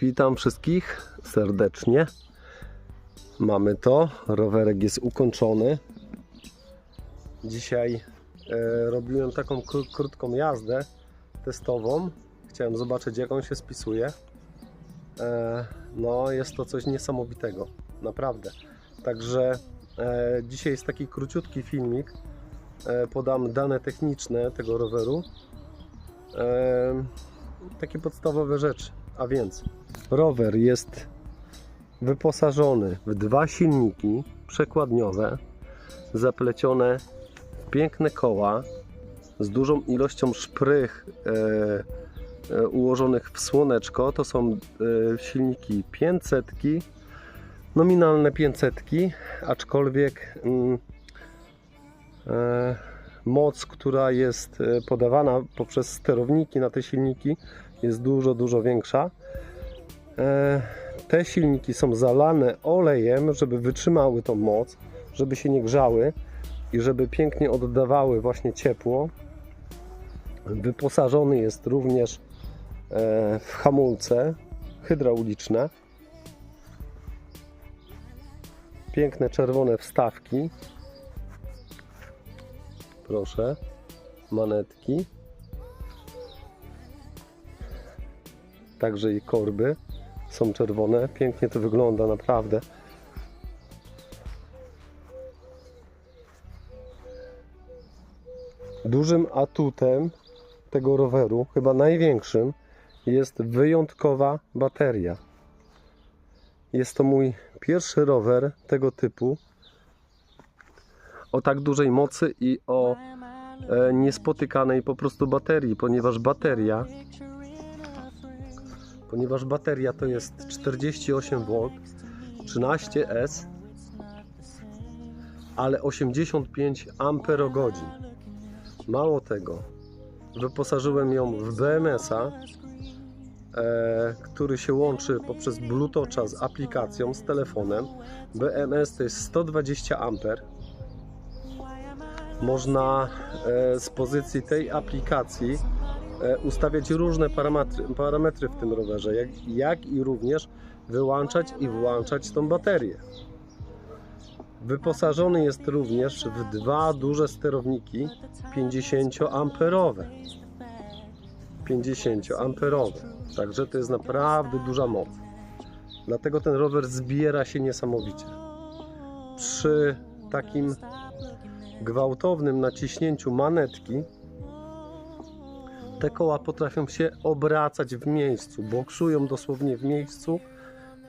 Witam wszystkich serdecznie. Mamy to. Rowerek jest ukończony. Dzisiaj e, robiłem taką kró- krótką jazdę testową. Chciałem zobaczyć, jak on się spisuje. E, no, jest to coś niesamowitego. Naprawdę. Także e, dzisiaj jest taki króciutki filmik. E, podam dane techniczne tego roweru. E, takie podstawowe rzeczy. A więc rower jest wyposażony w dwa silniki przekładniowe, zaplecione w piękne koła z dużą ilością szprych e, e, ułożonych w słoneczko. To są e, silniki 500, nominalne 500, aczkolwiek mm, e, moc, która jest e, podawana poprzez sterowniki na te silniki jest dużo, dużo większa. E, Te silniki są zalane olejem, żeby wytrzymały tą moc, żeby się nie grzały i żeby pięknie oddawały właśnie ciepło. Wyposażony jest również e, w hamulce hydrauliczne. Piękne czerwone wstawki. Proszę, manetki. Także i korby są czerwone. Pięknie to wygląda, naprawdę. Dużym atutem tego roweru, chyba największym, jest wyjątkowa bateria. Jest to mój pierwszy rower tego typu o tak dużej mocy i o e, niespotykanej po prostu baterii, ponieważ bateria ponieważ bateria to jest 48V 13S ale 85 amperogodzin. Mało tego wyposażyłem ją w BMS-a e, który się łączy poprzez Bluetooth'a z aplikacją, z telefonem. BMS to jest 120 amper. Można e, z pozycji tej aplikacji ustawiać różne parametry, parametry w tym rowerze, jak, jak i również wyłączać i włączać tą baterię. Wyposażony jest również w dwa duże sterowniki 50 amperowe. 50 amperowe. Także to jest naprawdę duża moc. Dlatego ten rower zbiera się niesamowicie. Przy takim gwałtownym naciśnięciu manetki te koła potrafią się obracać w miejscu, boksują dosłownie w miejscu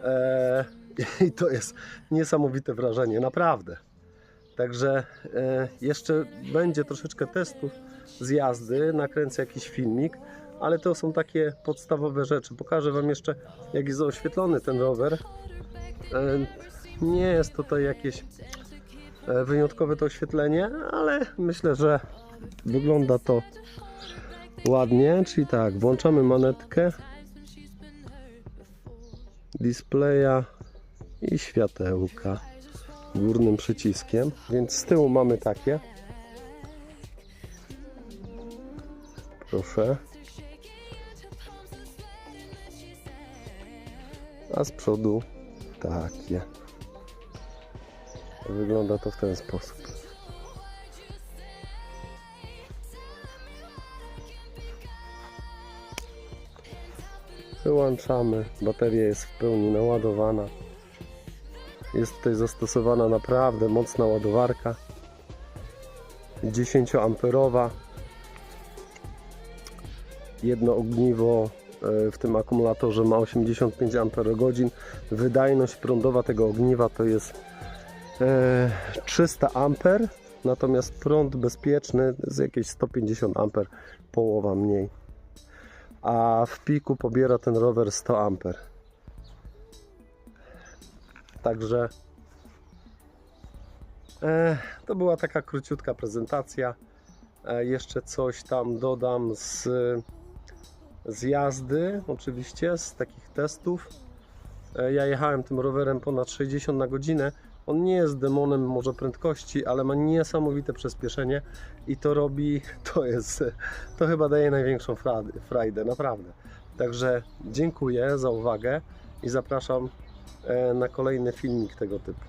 e, i to jest niesamowite wrażenie, naprawdę. Także e, jeszcze będzie troszeczkę testów z jazdy, nakręcę jakiś filmik, ale to są takie podstawowe rzeczy. Pokażę Wam jeszcze, jak jest oświetlony ten rower. E, nie jest tutaj jakieś e, wyjątkowe to oświetlenie, ale myślę, że wygląda to ładnie. Czyli tak, włączamy manetkę, displaya i światełka górnym przyciskiem. Więc z tyłu mamy takie. Proszę. A z przodu takie. Wygląda to w ten sposób. Wyłączamy. Bateria jest w pełni naładowana. Jest tutaj zastosowana naprawdę mocna ładowarka. 10 amperowa. Jedno ogniwo e, w tym akumulatorze ma 85 Ah. Wydajność prądowa tego ogniwa to jest e, 300 A, natomiast prąd bezpieczny z jakieś 150 A, połowa mniej. A w piku pobiera ten rower 100 A. Także e, to była taka króciutka prezentacja. E, jeszcze coś tam dodam z, z jazdy, oczywiście, z takich testów. E, ja jechałem tym rowerem ponad 60 na godzinę. On nie jest demonem może prędkości, ale ma niesamowite przyspieszenie i to robi, to jest, to chyba daje największą frajdę, naprawdę. Także dziękuję za uwagę i zapraszam e, na kolejny filmik tego typu.